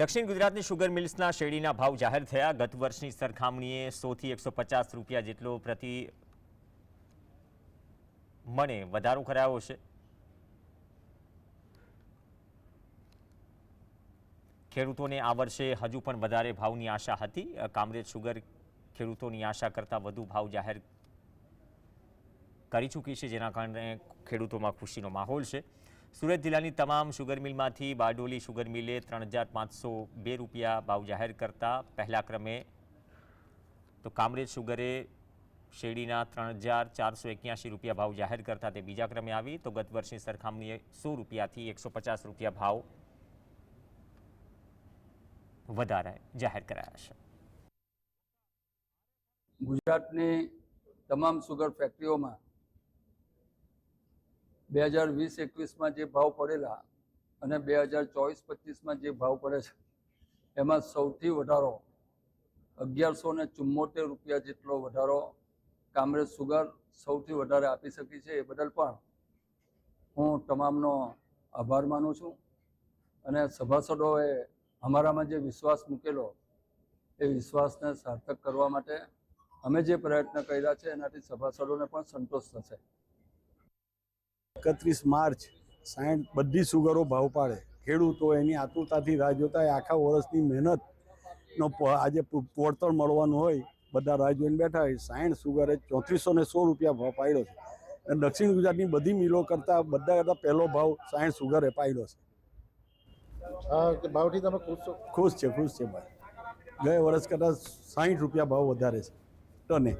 દક્ષિણ ગુજરાતની શુગર મિલ્સના શેરડીના ભાવ જાહેર થયા. ગત વર્ષની સરખામણીએ સોથી એકસો પચાસ રૂપિયા જેટલો પ્રતિ મને વધારો કરાયો છે. ખેડૂતોને આ વર્ષે હજુ પણ વધારે ભાવની આશા હતી. કામરેજ શુગર ખેડૂતોની આશા કરતાં વધુ ભાવ જાહેર કરી ચૂકી છે, જેના કારણે ખેડૂતોમાં ખુશીનો માહોલ છે. સુરત જિલ્લાની તમામ શુગર મિલમાંથી બારડોલી શુગર મિલે ત્રણ હજાર પાંચસો બે રૂપિયા ભાવ જાહેર કરતા. પહેલા ક્રમે તો કામરેજ શુગરે શેરડીના ત્રણ હજાર ચારસો એક્યાસી રૂપિયા ભાવ જાહેર કરતા તે બીજા ક્રમે આવી. તો ગત વર્ષની સરખામણીએ સો રૂપિયાથી એકસો પચાસ રૂપિયા ભાવ વધારે જાહેર કરાયા છે. ગુજરાતની તમામ સુગર ફેક્ટરીઓમાં બે હજાર વીસ એકવીસમાં જે ભાવ પડેલા અને બે હજાર ચોવીસ પચીસમાં જે ભાવ પડે છે, એમાં સૌથી વધારો અગિયારસો ને ચુમ્મોતેર રૂપિયા જેટલો વધારો કામરેજ સુગર સૌથી વધારે આપી શકી છે. એ બદલ પણ હું તમામનો આભાર માનું છું અને સભાસદોએ અમારામાં જે વિશ્વાસ મૂકેલો, એ વિશ્વાસને સાર્થક કરવા માટે અમે જે પ્રયત્ન કર્યા છે, એનાથી સભાસદોને પણ સંતોષ થશે. એકત્રીસ માર્ચ સાઠ બધી સુગરો ભાવ પાડે. ખેડૂતો એની આતુરતાથી રાહ જોતા આખા વર્ષની મહેનતનો આજે પોળતર મળવાનું હોય બધા રાહ જોઈને બેઠા હોય. સાઠ સુગરે ચોત્રીસો ને સો રૂપિયા ભાવ પાડ્યો છે. અને દક્ષિણ ગુજરાતની બધી મિલો કરતાં બધા કરતાં પહેલો ભાવ સાઠ સુગરે પાડ્યો છે. ભાવથી તમે ખુશ છો? ખુશ છે ખુશ છે ભાઈ. ગયા વર્ષ કરતાં સાઠ રૂપિયા ભાવ વધારે છે. ટને.